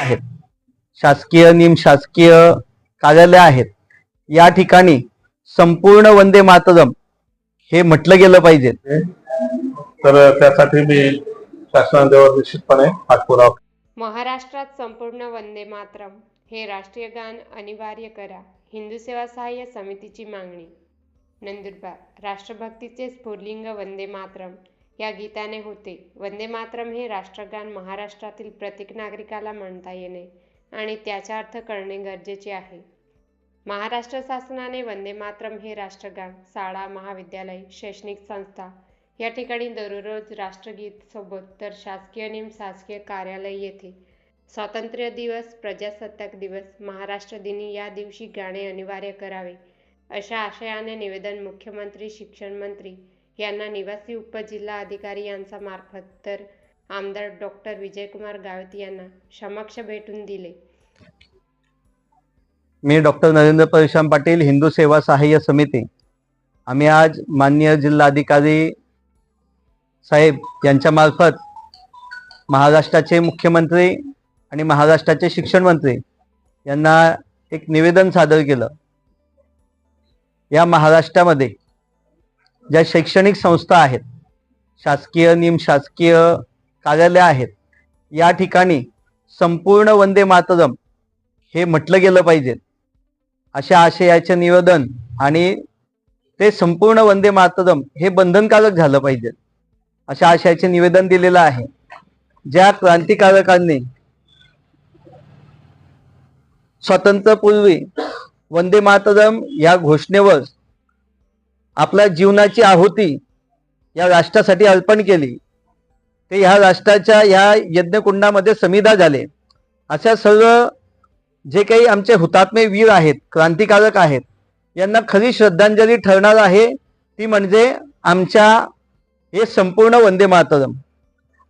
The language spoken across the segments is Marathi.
आहेत. शासकीय निमशासकीय कार्यालय आहेत. या ठिकाणी संपूर्ण वंदे मातरम हे म्हटलं गेलं पाहिजे. तर त्यासाठी मी शासनाजवळ निश्चितपणे पाठपुरावा महाराष्ट्रात संपूर्ण वंदे मातरम हे राष्ट्रीय गान अनिवार्य करा. हिंदू सेवा सहाय्य समितीची मागणी. नंदुरबार राष्ट्रभक्तीचे स्फुल्लिंग वंदे मातरम. या गीताने होते. वंदे मातरम हे राष्ट्रगान महाराष्ट्रातील प्रत्येक नागरिकाला म्हणता येणे आणि त्याचा अर्थ कळणे गरजेचे आहे. महाराष्ट्र शासनाने वंदे मातरम हे राष्ट्रगान शाळा महाविद्यालय शैक्षणिक संस्था या ठिकाणी दररोज राष्ट्रगीत सोबत तर शासकीय निम शासकीय कार्यालय येथे स्वातंत्र्य दिवस प्रजासत्ताक दिवस महाराष्ट्र दिनी या दिवशी गाणे अनिवार्य करावे अशा आशयाने निवेदन मुख्यमंत्री शिक्षण मंत्री यांना निवासी उपजिल्हा अधिकारी यांचा मार्फत तर आमदार डॉक्टर विजयकुमार गावित यांना समक्ष भेटून दिले. मी डॉक्टर नरेंद्र परशुराम पाटील हिंदू सेवा सहाय्य समिती. आम्ही आज माननीय जिल्हाधिकारी साहेब यांच्या मार्फत महाराष्ट्राचे मुख्यमंत्री आणि महाराष्ट्राचे शिक्षण मंत्री यांना एक निवेदन सादर केलं. या महाराष्ट्रामध्ये ज्या शैक्षणिक संस्था आहेत शासकीय निमशासकीय कार्यालय आहेत या ठिकाणी संपूर्ण वंदे मातरम हे म्हटलं गेलं पाहिजे. अशा आशयाचे निवेदन आणि ते संपूर्ण वंदे मातरम हे बंधनकारक झालं पाहिजे. अशा आशयाचे निवेदन दिलेलं आहे. ज्या क्रांतिकारकांनी स्वातंत्र्यपूर्वी वंदे मातरम या घोषणेवर आपल्या जीवनाची आहुती या राष्ट्रासाठी अर्पण केली. ते ह्या राष्ट्राच्या ह्या यज्ञकुंडामध्ये समिधा झाले. अशा सर्व जे काही आमचे हुतात्मे वीर आहेत क्रांतिकारक आहेत यांना खरी श्रद्धांजली ठरणार आहे ती म्हणजे आमच्या हे संपूर्ण वंदे मातरम.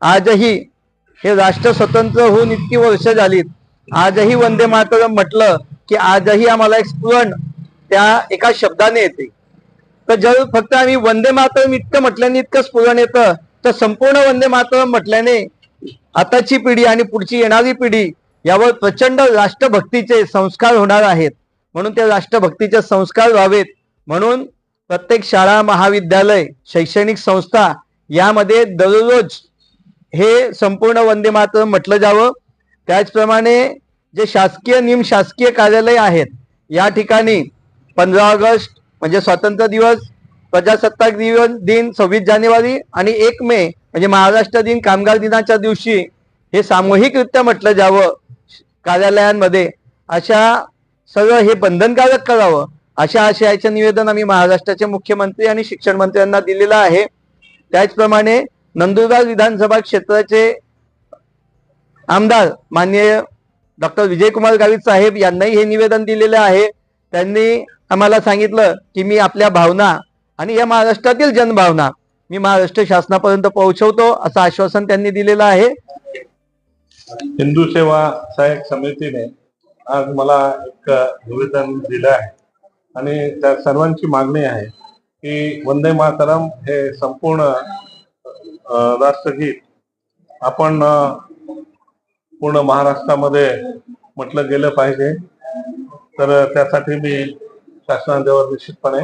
आजही हे राष्ट्र स्वतंत्र होऊन इतकी वर्ष झालीत. आजही वंदे मातरम म्हटलं की आजही आम्हाला एक स्फुरण त्या एका शब्दाने येते. तर जर फक्त आम्ही वंदे मातरम इतकं म्हटल्याने इतकं स्फुरण येतं तर संपूर्ण वंदे मातरम म्हटल्याने आताची पिढी आणि पुढची येणारी पिढी यावर प्रचंड राष्ट्रभक्तीचे संस्कार होणार आहेत. म्हणून ते राष्ट्रभक्तीचे संस्कार व्हावेत. म्हणून प्रत्येक शाळा महाविद्यालय शैक्षणिक संस्था यामध्ये दररोज हे संपूर्ण वंदे मातरम म्हटलं जावं. त्याचप्रमाणे जे शासकीय निमशासकीय कार्यालय आहेत या ठिकाणी पंधरा ऑगस्ट म्हणजे स्वातंत्र्य दिवस प्रजासत्ताक दिवस दिन सव्वीस जानेवारी आणि एक मे म्हणजे महाराष्ट्र दिन कामगार दिनाच्या दिवशी हे सामूहिकरित्या म्हटलं जावं कार्यालयांमध्ये. अशा सर्व हे बंधनकारक करावं अशा आशयाचे निवेदन आम्ही महाराष्ट्राचे मुख्यमंत्री आणि शिक्षण मंत्र्यांना दिलेलं आहे. त्याचप्रमाणे नंदुरबार विधानसभा क्षेत्राचे आमदार माननीय डॉक्टर विजयकुमार गावित साहेब यांनाही हे निवेदन दिलेलं आहे. त्यांनी आम्हाला सांगितलं की मी आपल्या भावना आणि या महाराष्ट्रातील जनभावना मी महाराष्ट्र शासनापर्यंत पोहोचवतो असं आश्वासन त्यांनी दिलेलं आहे. हिंदू सेवा सहाय्यक समितीने आज मला एक निवेदन दिलं आहे. आणि त्या सर्वांची मागणी आहे की वंदे मातरम हे संपूर्ण राष्ट्रगीत आपण पूर्ण महाराष्ट्रामध्ये म्हटलं गेलं पाहिजे. तर त्यासाठी मी शासनाजवळ निश्चितपणे